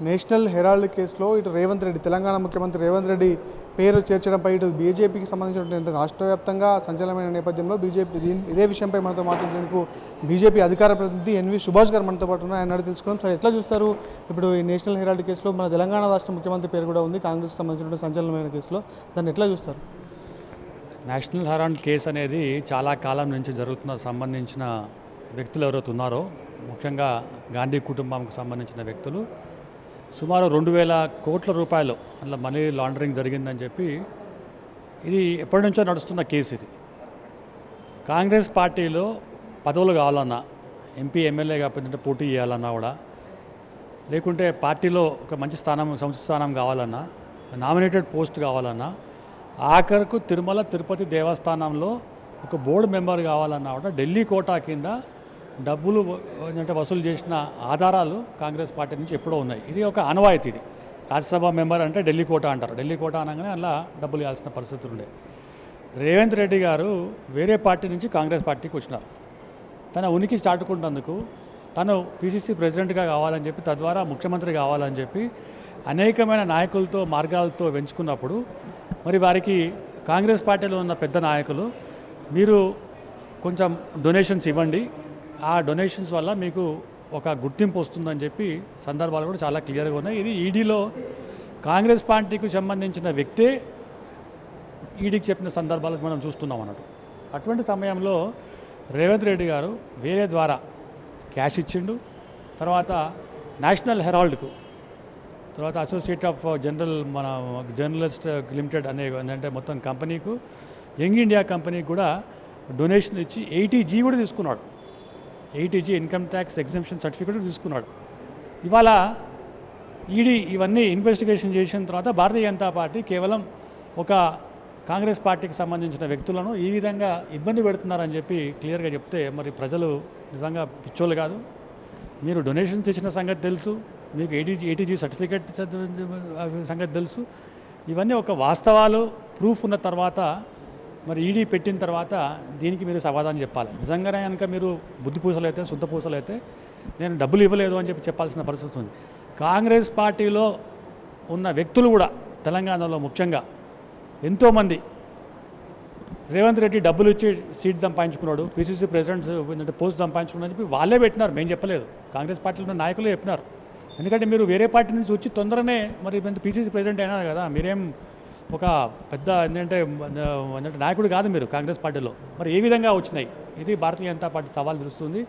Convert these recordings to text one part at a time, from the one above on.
National Herald కేసులో ఇటు రేవంత్ రెడ్డి తెలంగాణ ముఖ్యమంత్రి రేవంత్ రెడ్డి పేరు చేర్చడంపై ఇటు బీజేపీకి సంబంధించినటువంటి రాష్ట్ర వ్యాప్తంగా సంచలనమైన నేపథ్యంలో బీజేపీ దీని ఇదే విషయంపై మనతో మాట్లాడేందుకు బీజేపీ అధికార ప్రతినిధి ఎన్వి సుభాష్ గారు మనతో పాటు ఉన్నారు. ఆయన తెలుసుకున్నాం సార్ ఎట్లా చూస్తారు? ఇప్పుడు ఈ నేషనల్ హెరాల్డ్ కేసులో మన తెలంగాణ రాష్ట్ర ముఖ్యమంత్రి పేరు కూడా ఉంది కాంగ్రెస్ సంబంధించినటువంటి సంచలనమైన కేసులో. దాన్ని ఎట్లా చూస్తారు? నేషనల్ హెరాల్డ్ కేసు అనేది చాలా కాలం నుంచి జరుగుతున్న సంబంధించిన వ్యక్తులు ఎవరైతే ఉన్నారో ముఖ్యంగా గాంధీ కుటుంబంకు సంబంధించిన వ్యక్తులు సుమారు రెండు వేల కోట్ల రూపాయలు అందులో మనీ లాండరింగ్ జరిగిందని చెప్పి ఇది ఎప్పటి నుంచో నడుస్తున్న కేసు ఇది. కాంగ్రెస్ పార్టీలో పదవులు కావాలన్నా ఎంపీ ఎమ్మెల్యే కాకపోతే పోటీ చేయాలన్నా కూడా లేకుంటే పార్టీలో ఒక మంచి స్థానం సంస్థ స్థానం కావాలన్నా నామినేటెడ్ పోస్ట్ కావాలన్నా ఆఖరకు తిరుమల తిరుపతి దేవస్థానంలో ఒక బోర్డు మెంబర్ కావాలన్నా కూడా ఢిల్లీ కోటా కింద డబ్బులు అంటే వసూలు చేసిన ఆధారాలు కాంగ్రెస్ పార్టీ నుంచి ఎప్పుడో ఉన్నాయి. ఇది ఒక అనవాయితీ ఇది. రాజ్యసభ మెంబర్ అంటే ఢిల్లీ కోట అంటారు. ఢిల్లీ కోటా అనగానే అలా డబ్బులు ఇవ్వాల్సిన పరిస్థితులు ఉండే. రేవంత్ రెడ్డి గారు వేరే పార్టీ నుంచి కాంగ్రెస్ పార్టీకి వచ్చినారు. తన ఉనికి చాటుకుంటందుకు తను పిసిసి ప్రెసిడెంట్గా కావాలని చెప్పి తద్వారా ముఖ్యమంత్రి కావాలని చెప్పి అనేకమైన నాయకులతో మార్గాలతో వెంచుకున్నప్పుడు మరి వారికి కాంగ్రెస్ పార్టీలో ఉన్న పెద్ద నాయకులు మీరు కొంచెం డొనేషన్స్ ఇవ్వండి ఆ డొనేషన్స్ వల్ల మీకు ఒక గుర్తింపు వస్తుందని చెప్పి సందర్భాలు కూడా చాలా క్లియర్గా ఉన్నాయి. ఇది ఈడీలో కాంగ్రెస్ పార్టీకి సంబంధించిన వ్యక్తే ఈడీకి చెప్పిన సందర్భాలు మనం చూస్తున్నాం అన్నట్టు. అటువంటి సమయంలో రేవంత్ రెడ్డి గారు వేరే ద్వారా క్యాష్ ఇచ్చిండు. తర్వాత నేషనల్ హెరాల్డ్కు తర్వాత అసోసియేట్ ఆఫ్ జనరల్ మన జర్నలిస్ట్ లిమిటెడ్ అనే ఏంటంటే మొత్తం కంపెనీకు యంగ్ ఇండియా కంపెనీకి కూడా డొనేషన్ ఇచ్చి ఎయిటీ జీ కూడా తీసుకున్నాడు. Eighty G income tax exemption certificate తీసుకున్నాడు. ఇవాళ ఈడీ ఇవన్నీ ఇన్వెస్టిగేషన్ చేసిన తర్వాత భారతీయ జనతా పార్టీ కేవలం ఒక కాంగ్రెస్ పార్టీకి సంబంధించిన వ్యక్తులను ఈ విధంగా ఇబ్బంది పెడుతున్నారని చెప్పి క్లియర్గా చెప్తే మరి ప్రజలు నిజంగా పిచ్చోళ్ళు కాదు. మీరు డొనేషన్స్ ఇచ్చిన సంగతి తెలుసు మీకు ఏటీజీ ఏటీజీ సర్టిఫికేట్ సంగతి తెలుసు. ఇవన్నీ ఒక వాస్తవాలు ప్రూఫ్ ఉన్న తర్వాత మరి ఈడీ పెట్టిన తర్వాత దీనికి మీరు సమాధానం చెప్పాలి. నిజంగానే కనుక మీరు బుద్ధి పూసలైతే శుద్ధ పూసలైతే నేను డబ్బులు ఇవ్వలేదు అని చెప్పి చెప్పాల్సిన పరిస్థితి ఉంది. కాంగ్రెస్ పార్టీలో ఉన్న వ్యక్తులు కూడా తెలంగాణలో ముఖ్యంగా ఎంతోమంది రేవంత్ రెడ్డి డబ్బులు ఇచ్చి సీట్ సంపాదించుకున్నాడు పిసిసి ప్రెసిడెంట్ ఏంటంటే పోస్ట్ సంపాదించుకున్నాడు అని చెప్పి వాళ్ళే పెట్టినారు. మేము చెప్పలేదు. కాంగ్రెస్ పార్టీలో ఉన్న నాయకులే చెప్పినారు. ఎందుకంటే మీరు వేరే పార్టీ నుంచి వచ్చి తొందరనే మరి పిసిసి ప్రెసిడెంట్ అయినారు కదా మీరేం ఒక పెద్ద ఏంటంటే ఏంటంటే నాయకుడు కాదు మీరు కాంగ్రెస్ పార్టీలో. మరి ఏ విధంగా వచ్చినాయి? ఇది భారతీయ జనతా పార్టీ సవాల్ తెలుస్తుంది.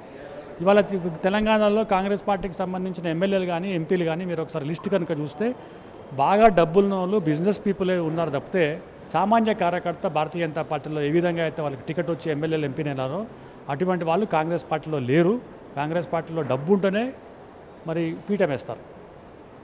ఇవాళ తెలంగాణలో కాంగ్రెస్ పార్టీకి సంబంధించిన ఎమ్మెల్యేలు కానీ ఎంపీలు కానీ మీరు ఒకసారి లిస్ట్ కనుక చూస్తే బాగా డబ్బున్న వాళ్ళు బిజినెస్ పీపులే ఉన్నారు తప్పితే సామాన్య కార్యకర్త భారతీయ జనతా పార్టీలో ఏ విధంగా అయితే వాళ్ళకి టికెట్ వచ్చి ఎమ్మెల్యేలు ఎంపీనైనారో అటువంటి వాళ్ళు కాంగ్రెస్ పార్టీలో లేరు. కాంగ్రెస్ పార్టీలో డబ్బు ఉంటేనే మరి పీఠం వేస్తారు.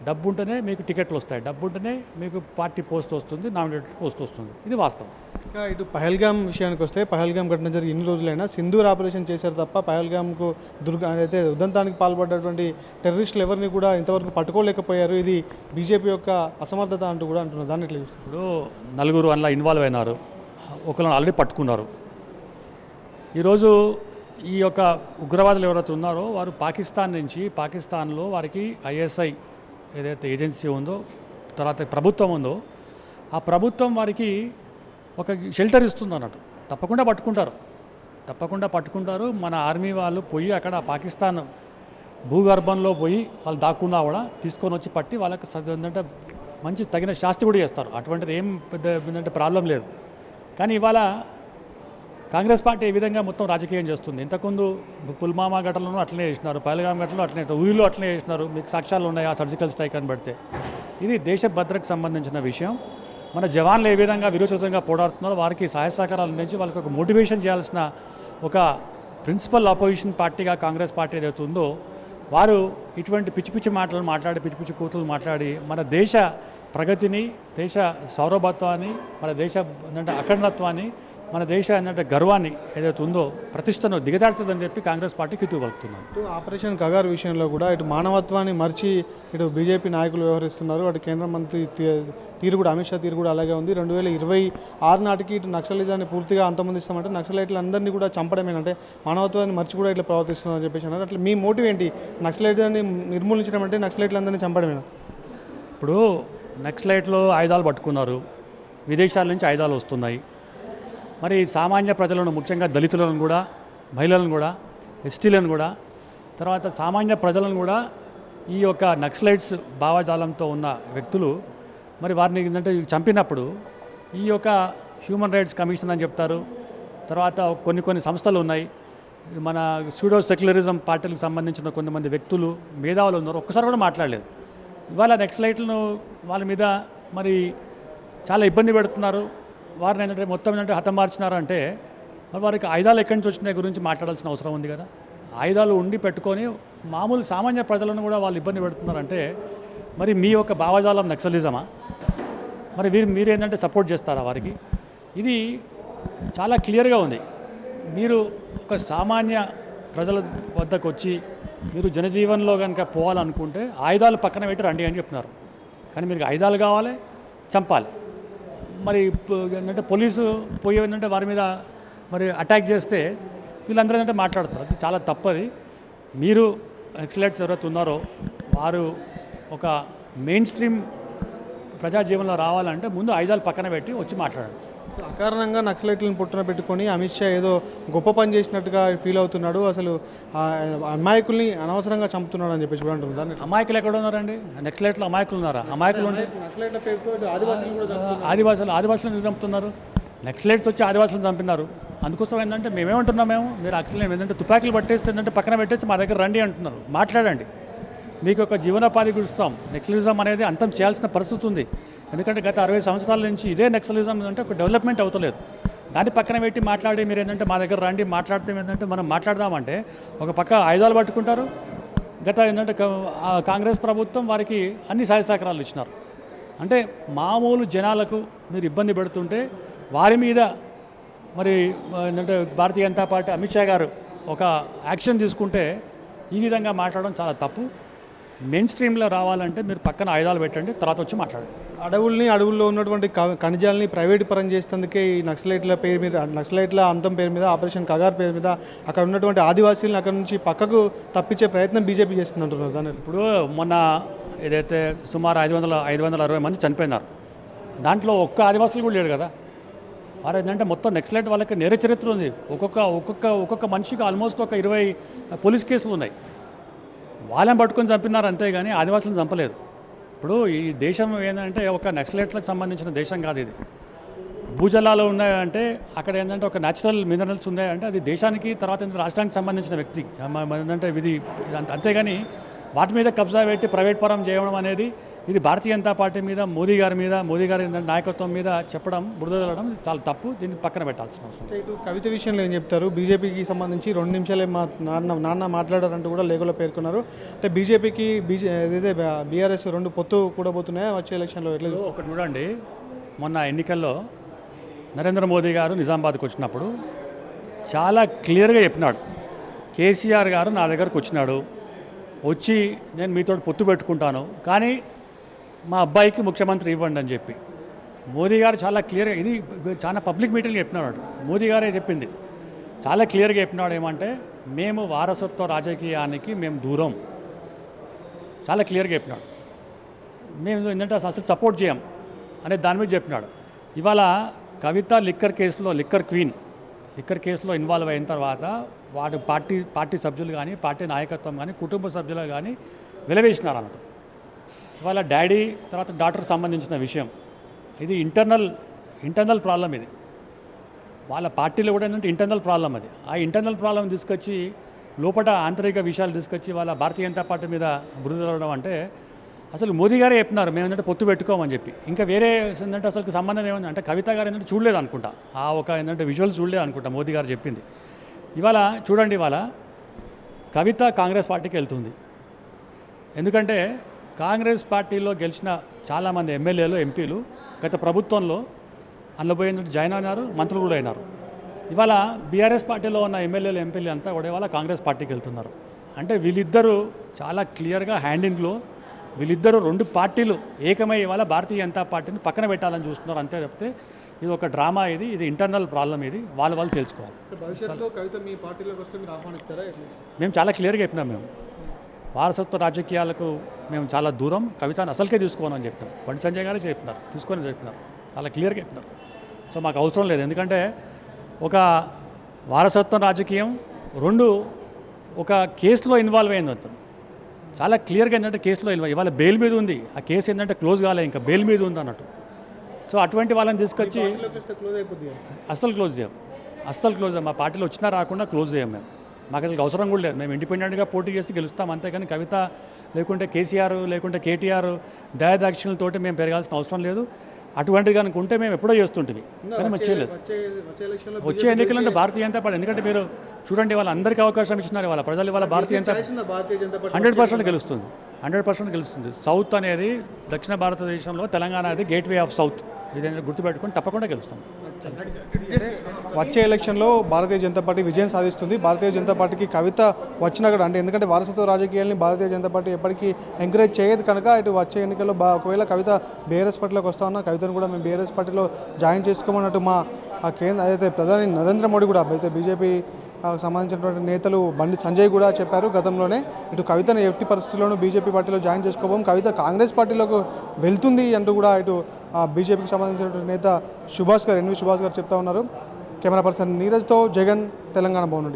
డబ్బు ఉంటేనే మీకు టికెట్లు వస్తాయి. డబ్బు ఉంటేనే మీకు పార్టీ పోస్ట్ వస్తుంది నామినేటెడ్ పోస్ట్ వస్తుంది. ఇది వాస్తవం. ఇంకా ఇటు పహల్గామ్ విషయానికి వస్తే పహల్గామ్ ఘటన జరిగి ఇన్ని రోజులైనా సింధూర్ ఆపరేషన్ చేశారు తప్ప పహల్గామ్కు దుర్గ అయితే ఉదంతానికి పాల్పడ్డటువంటి టెర్రరిస్టులు ఎవరిని కూడా ఇంతవరకు పట్టుకోలేకపోయారు. ఇది బీజేపీ యొక్క అసమర్థత అంటూ కూడా అంటున్నారు. దాన్ని ఎట్లా చూస్తారు? ఇప్పుడు నలుగురు అందులో ఇన్వాల్వ్ అయినారు. ఒకరిని ఆల్రెడీ పట్టుకున్నారు. ఈరోజు ఈ యొక్క ఉగ్రవాదులు ఎవరైతే ఉన్నారో వారు పాకిస్తాన్ నుంచి పాకిస్తాన్లో వారికి ఐఎస్ఐ ఏదైతే ఏజెన్సీ ఉందో తర్వాత ప్రభుత్వం ఉందో ఆ ప్రభుత్వం వారికి ఒక షెల్టర్ ఇస్తుంది అన్నట్టు తప్పకుండా పట్టుకుంటారు. తప్పకుండా పట్టుకుంటారు. మన ఆర్మీ వాళ్ళు పోయి అక్కడ పాకిస్తాన్ భూగర్భంలో పోయి వాళ్ళు దాక్కున్నా కూడా తీసుకొని వచ్చి పట్టి వాళ్ళకి ఏంటంటే మంచి తగిన శాస్తి కూడా చేస్తారు. అటువంటిది ఏం పెద్ద ఏంటంటే ప్రాబ్లం లేదు. కానీ ఇవాళ కాంగ్రెస్ పార్టీ ఏ విధంగా మొత్తం రాజకీయం చేస్తుంది? ఇంతకుముందు పుల్మామా ఘటనలను అట్లనే చేసినారు పహల్గాం ఘటనలో అట్లనే ఊరిలో అట్లనే చేసినారు మీకు సాక్ష్యాలు ఉన్నాయి ఆ సర్జికల్ స్ట్రైక్ అని పెడితే. ఇది దేశ భద్రతకు సంబంధించిన విషయం. మన జవాన్లు ఏ విధంగా విరోచితంగా పోరాడుతున్నారో వారికి సహాయ సహకారాలు అందించి వాళ్ళకి ఒక మోటివేషన్ చేయాల్సిన ఒక ప్రిన్సిపల్ అపోజిషన్ పార్టీగా కాంగ్రెస్ పార్టీ ఏదైతే ఉందో వారు ఇటువంటి పిచ్చి పిచ్చి మాటలు మాట్లాడి పిచ్చి పిచ్చి కూతులు మాట్లాడి మన దేశ ప్రగతిని దేశ సౌరభత్వాన్ని మన దేశ అంటే అఖండత్వాన్ని మన దేశ ఏంటంటే గర్వాన్ని ఏదైతే ఉందో ప్రతిష్టను దిగజారుతుందని చెప్పి కాంగ్రెస్ పార్టీ కితూ పలుకుతున్నాను ఆపరేషన్ కగార్ విషయంలో కూడా ఇటు మానవత్వాన్ని మర్చి ఇటు బీజేపీ నాయకులు వ్యవహరిస్తున్నారు. అటు కేంద్ర మంత్రి తీరు కూడా అమిత్ షా తీరు కూడా అలాగే ఉంది. రెండు వేల ఇరవై ఆరు నాటికి ఇటు నక్సలిజాన్ని పూర్తిగా అంతమందిస్తామంటే నక్సలైట్లు అందరినీ కూడా చంపడమేనంటే మానవత్వాన్ని మర్చి కూడా ఇట్లా ప్రవర్తిస్తున్నారని చెప్పేసి అన్నారు. అట్లా మీ మోటివ్ ఏంటి? నక్సలైట్ని నిర్మూలించడం అంటే నక్సలైట్లు అందరినీ చంపడమేనా? ఇప్పుడు నక్సలైట్లు ఆయుధాలు పట్టుకున్నారు. విదేశాల నుంచి ఆయుధాలు వస్తున్నాయి. మరి సామాన్య ప్రజలను ముఖ్యంగా దళితులను కూడా మహిళలను కూడా ఎస్టీలను కూడా తర్వాత సామాన్య ప్రజలను కూడా ఈ యొక్క నక్సలైట్స్ భావజాలంతో ఉన్న వ్యక్తులు మరి వారిని ఏంటంటే చంపినప్పుడు ఈ యొక్క హ్యూమన్ రైట్స్ కమిషన్ అని చెప్తారు. తర్వాత కొన్ని కొన్ని సంస్థలు ఉన్నాయి. మన సూడో సెక్యులరిజం పార్టీలకు సంబంధించిన కొంతమంది వ్యక్తులు మేధావులు ఉన్నారు. ఒక్కసారి కూడా మాట్లాడలేదు. ఇవాళ నెక్స్ట్లైట్లను వాళ్ళ మీద మరి చాలా ఇబ్బంది పెడుతున్నారు. వారిని ఏంటంటే మొత్తం ఏంటంటే హతం మార్చినారంటే మరి వారికి ఆయుధాలు ఎక్కడి నుంచి వచ్చినాయి గురించి మాట్లాడాల్సిన అవసరం ఉంది కదా. ఆయుధాలు ఉండి పెట్టుకొని మామూలు సామాన్య ప్రజలను కూడా వాళ్ళు ఇబ్బంది పెడుతున్నారంటే మరి మీ యొక్క భావజాలం నక్సలిజమా? మరి మీరు మీరు ఏంటంటే సపోర్ట్ చేస్తారా వారికి? ఇది చాలా క్లియర్గా ఉంది. మీరు ఒక సామాన్య ప్రజల వద్దకు వచ్చి మీరు జనజీవన్లో కనుక పోవాలనుకుంటే ఆయుధాలు పక్కన పెట్టి రండి అని చెప్తున్నారు కానీ మీకు ఆయుధాలు కావాలి చంపాలి. మరి ఏంటంటే పోలీసు పోయి ఏంటంటే వారి మీద మరి అటాక్ చేస్తే వీళ్ళందరూ ఏంటంటే మాట్లాడుతారు. అది చాలా తప్పది. మీరు ఎక్సలెట్స్ ఎవరైతే ఉన్నారో వారు ఒక మెయిన్ స్ట్రీమ్ ప్రజా జీవనంలో రావాలంటే ముందు ఐదాలు పక్కన పెట్టి వచ్చి మాట్లాడండి. అకారణంగా నక్సలైట్లను పుట్టున పెట్టుకొని అమిత్ షా ఏదో గొప్ప పని చేసినట్టుగా ఫీల్ అవుతున్నాడు. అసలు అమాయకుల్ని అనవసరంగా చంపుతున్నాడు అని కూడా అంటున్నారు. దాన్ని అమాయకులు ఎక్కడ ఉన్నారండి? నెక్స్ట్లైట్లో అమాయకులు ఉన్నారా? అమాయకులు ఉంటే నక్సలైట్ల ఆదివాసులు ఆదివాసులు చంపుతున్నారు? నెక్స్ట్లైట్స్ వచ్చి ఆదివాసులను చంపినారు. అందుకోసం ఏంటంటే మేమేమంటున్నాం మేము. మీరు యాక్చువల్లీ ఏంటంటే తుపాకీలు పట్టేస్తే ఏంటంటే పక్కన పెట్టేసి మా దగ్గర రండి అంటున్నారు. మాట్లాడండి. మీకు ఒక జీవనోపాధి గురుస్తాం. నెక్సలిజం అనేది అంతం చేయాల్సిన పరిస్థితి ఉంది. ఎందుకంటే గత అరవై సంవత్సరాల నుంచి ఇదే నెక్సలిజం అంటే ఒక డెవలప్మెంట్ అవుతలేదు. దాన్ని పక్కన పెట్టి మాట్లాడి మీరు ఏంటంటే మా దగ్గర రండి మాట్లాడితే ఏంటంటే మనం మాట్లాడదామంటే ఒక పక్క ఆయుధాలు పట్టుకుంటారు. గత ఏంటంటే కాంగ్రెస్ ప్రభుత్వం వారికి అన్ని సహాయ సహకారాలు ఇచ్చినారు. అంటే మామూలు జనాలకు మీరు ఇబ్బంది పెడుతుంటే వారి మీద మరి ఏంటంటే భారతీయ జనతా పార్టీ అమిత్ షా గారు ఒక యాక్షన్ తీసుకుంటే ఈ విధంగా మాట్లాడడం చాలా తప్పు. మెయిన్ స్ట్రీమ్లో రావాలంటే మీరు పక్కన ఆయుధాలు పెట్టండి తర్వాత వచ్చి మాట్లాడండి. అడవుల్ని అడవుల్లో ఉన్నటువంటి ఖనిజాలని ప్రైవేట్ పరం చేసేందుకే ఈ నక్సలైట్ల పేరు మీద నక్సలైట్ల అంతం పేరు మీద ఆపరేషన్ కగార్ పేరు మీద అక్కడ ఉన్నటువంటి ఆదివాసీలను అక్కడ నుంచి పక్కకు తప్పించే ప్రయత్నం బీజేపీ చేస్తుంది అంటున్నారు దాని ఇప్పుడు మొన్న ఏదైతే సుమారు ఐదు వందల ఐదు వందల అరవై మంది చనిపోయినారు దాంట్లో ఒక్క ఆదివాసులు కూడా లేడు కదా. వారు ఏంటంటే మొత్తం నెక్స్లైట్ వాళ్ళకి నేర చరిత్ర ఉంది. ఒక్కొక్క ఒక్కొక్క ఒక్కొక్క మనిషికి ఆల్మోస్ట్ ఒక ఇరవై పోలీస్ కేసులు ఉన్నాయి. వాళ్ళని పట్టుకొని చంపినారు అంతేగాని ఆదివాసులను చంపలేదు. ఇప్పుడు ఈ దేశం ఏంటంటే ఒక నక్సలైట్లకు సంబంధించిన దేశం కాదు ఇది. భూజలాలు ఉన్నాయంటే అక్కడ ఏంటంటే ఒక న్యాచురల్ మినరల్స్ ఉన్నాయంటే అది దేశానికి తర్వాత రాష్ట్రానికి సంబంధించిన వ్యక్తి. ఏంటంటే ఇది అంతేగాని వాటి మీద కబ్జా పెట్టి ప్రైవేట్ పరం చేయడం అనేది ఇది భారతీయ జనతా పార్టీ మీద మోదీ గారి మీద మోదీ గారి నాయకత్వం మీద చెప్పడం బురద చల్లడం ఇది చాలా తప్పు. దీన్ని పక్కన పెట్టాల్సిన అవసరం ఇటు కవిత విషయంలో ఏం చెప్తారు? బీజేపీకి సంబంధించి రెండు నిమిషాలే మా నాన్న నాన్న మాట్లాడారంటూ కూడా లేఖలో పేర్కొన్నారు. అంటే బీజేపీకి బీజే ఏదైతే బీఆర్ఎస్ రెండు పొత్తు కూడా పోతున్నాయో వచ్చే ఎలక్షన్లో? ఎట్లా ఒకటి చూడండి. మొన్న ఎన్నికల్లో నరేంద్ర మోదీ గారు నిజామాబాద్కి వచ్చినప్పుడు చాలా క్లియర్గా చెప్పినాడు. కేసీఆర్ గారు నా దగ్గరకు వచ్చినాడు. వచ్చి నేను మీతో పొత్తు పెట్టుకుంటాను. కానీ మా అబ్బాయికి ముఖ్యమంత్రి ఇవ్వండి అని చెప్పి. మోదీ గారు చాలా క్లియర్గా ఇది చాలా పబ్లిక్ మీటింగ్ చెప్పినాడు మోదీ గారే చెప్పింది. చాలా క్లియర్గా చెప్పినాడు ఏమంటే మేము వారసత్వ రాజకీయానికి మేము దూరం. చాలా క్లియర్గా చెప్పినాడు. మేము ఏంటంటే అసలు అసలు సపోర్ట్ చేయం అనే దాని మీద చెప్పినాడు. ఇవాళ కవిత లిక్కర్ కేసులో లిక్కర్ క్వీన్ లిక్కర్ కేసులో ఇన్వాల్వ్ అయిన తర్వాత వాటి పార్టీ పార్టీ సభ్యులు కానీ పార్టీ నాయకత్వం కానీ కుటుంబ సభ్యులు కానీ వెలవేసినారు అన్నట్టు ఇవాళ డాడీ తర్వాత డాక్టర్ సంబంధించిన విషయం. ఇది ఇంటర్నల్ ఇంటర్నల్ ప్రాబ్లం ఇది. వాళ్ళ పార్టీలో కూడా ఏంటంటే ఇంటర్నల్ ప్రాబ్లం అది. ఆ ఇంటర్నల్ ప్రాబ్లం తీసుకొచ్చి లోపల ఆంతరిక విషయాలు తీసుకొచ్చి వాళ్ళ భారతీయ జనతా పార్టీ మీద బురదలవడం అంటే అసలు మోదీ గారే చెప్పినారు మేము ఏంటంటే పొత్తు పెట్టుకోమని చెప్పి. ఇంకా వేరే ఏంటంటే అసలు సంబంధం ఏముంది? అంటే కవిత గారు ఏంటంటే చూడలేదు అనుకుంటా. ఆ ఒక ఏంటంటే విజువల్ చూడలేదు అనుకుంటా మోదీ గారు చెప్పింది. ఇవాళ చూడండి ఇవాళ కవిత కాంగ్రెస్ పార్టీకి వెళ్తుంది. ఎందుకంటే కాంగ్రెస్ పార్టీలో గెలిచిన చాలామంది ఎమ్మెల్యేలు ఎంపీలు గత ప్రభుత్వంలో అందులో జాయిన్ అయినారు మంత్రులు కూడా అయినారు. ఇవాళ బీఆర్ఎస్ పార్టీలో ఉన్న ఎమ్మెల్యేలు ఎంపీలు అంతా కూడా ఇవాళ కాంగ్రెస్ పార్టీకి వెళ్తున్నారు. అంటే వీళ్ళిద్దరూ చాలా క్లియర్గా హ్యాండింగ్లో వీళ్ళిద్దరూ రెండు పార్టీలు ఏకమై ఇవాళ భారతీయ జనతా పార్టీని పక్కన పెట్టాలని చూస్తున్నారు. అంతే చెప్తే ఇది ఒక డ్రామా ఇది ఇది ఇంటర్నల్ ప్రాబ్లం ఇది వాళ్ళు వాళ్ళు తెలుసుకోవాలి. మేము చాలా క్లియర్గా చెప్పినాం మేము. వారసత్వ రాజకీయాలకు మేము చాలా దూరం కవితను అసలుకే తీసుకోమని చెప్పినాం. బండి సంజయ్ గారే చెప్పినారు తీసుకొని చెప్పినారు. చాలా క్లియర్గా చెప్పినారు. సో మాకు అవసరం లేదు. ఎందుకంటే ఒక వారసత్వం రాజకీయం రెండు ఒక కేసులో ఇన్వాల్వ్ అయింది అతను చాలా క్లియర్గా ఏంటంటే కేసులో ఇన్వాల్వ్ ఇవాళ బెయిల్ మీద ఉంది. ఆ కేసు ఏంటంటే క్లోజ్ కాలే ఇంకా బెయిల్ మీద ఉంది అన్నట్టు. సో అటువంటి వాళ్ళని తీసుకొచ్చి అస్సలు క్లోజ్ చేయం. అస్సలు క్లోజ్ చేయం. మా పార్టీలో వచ్చినా రాకుండా క్లోజ్ చేయం మేము. మాకు అసలు అవసరం కూడా లేదు. మేము ఇండిపెండెంట్గా పోటీ చేసి గెలుస్తాం. అంతేకాని కవిత లేకుంటే కేసీఆర్ లేకుంటే కేటీఆర్ దయాదాక్షిణ్యలతోటి మేము పెరగాల్సిన అవసరం లేదు. అటువంటిది కనుక ఉంటే మేము ఎప్పుడో చేస్తుంటివి. కానీ మేము చేయలేదు. వచ్చే వచ్చే ఎలక్షన్లో వచ్చే ఎన్నికలు అంటే భారతీయ జనతా పార్టీ. ఎందుకంటే మీరు చూడండి వాళ్ళ అందరికీ అవకాశం ఇచ్చినారు వాళ్ళ ప్రజలు వాళ్ళ భారతీయ జనతా హండ్రెడ్ పర్సెంట్ గెలుస్తుంది. హండ్రెడ్ పర్సెంట్ గెలుస్తుంది. సౌత్ అనేది దక్షిణ భారతదేశంలో తెలంగాణ అనేది గేట్వే ఆఫ్ సౌత్. ఇది గుర్తుపెట్టుకొని తప్పకుండా గెలుస్తాం. వచ్చే ఎలక్షన్లో భారతీయ జనతా పార్టీ విజయం సాధిస్తుంది. భారతీయ జనతా పార్టీకి కవిత వచ్చినా కూడా అంటే ఎందుకంటే వారసత్వ రాజకీయాల్ని భారతీయ జనతా పార్టీ ఎప్పటికీ ఎంకరేజ్ చేయదు కనుక ఇటు వచ్చే ఎన్నికల్లో ఒకవేళ కవిత బీఆర్ఎస్ పార్టీలోకి వస్తా ఉన్నా కవితను కూడా మేము బీఆర్ఎస్ పార్టీలో జాయిన్ చేసుకోమన్నట్టు మా కేంద్ర అయితే ప్రధాని నరేంద్ర మోడీ కూడా అయితే బీజేపీ సంబంధించినటువంటి నేతలు బండి సంజయ్ కూడా చెప్పారు గతంలోనే. ఇటు కవితను ఎట్టి పరిస్థితుల్లోనూ బీజేపీ పార్టీలో జాయిన్ చేసుకోబోం కవిత కాంగ్రెస్ పార్టీలోకి వెళ్తుంది అంటూ కూడా ఇటు ఆ, బీజేపీకి సంబంధించినటువంటి నేత సుభాష్ గారు ఎన్వి సుభాష్ గారు చెప్తా ఉన్నారు. కెమెరా పర్సన్ నీరజ్తో జగన్ తెలంగాణ భవన్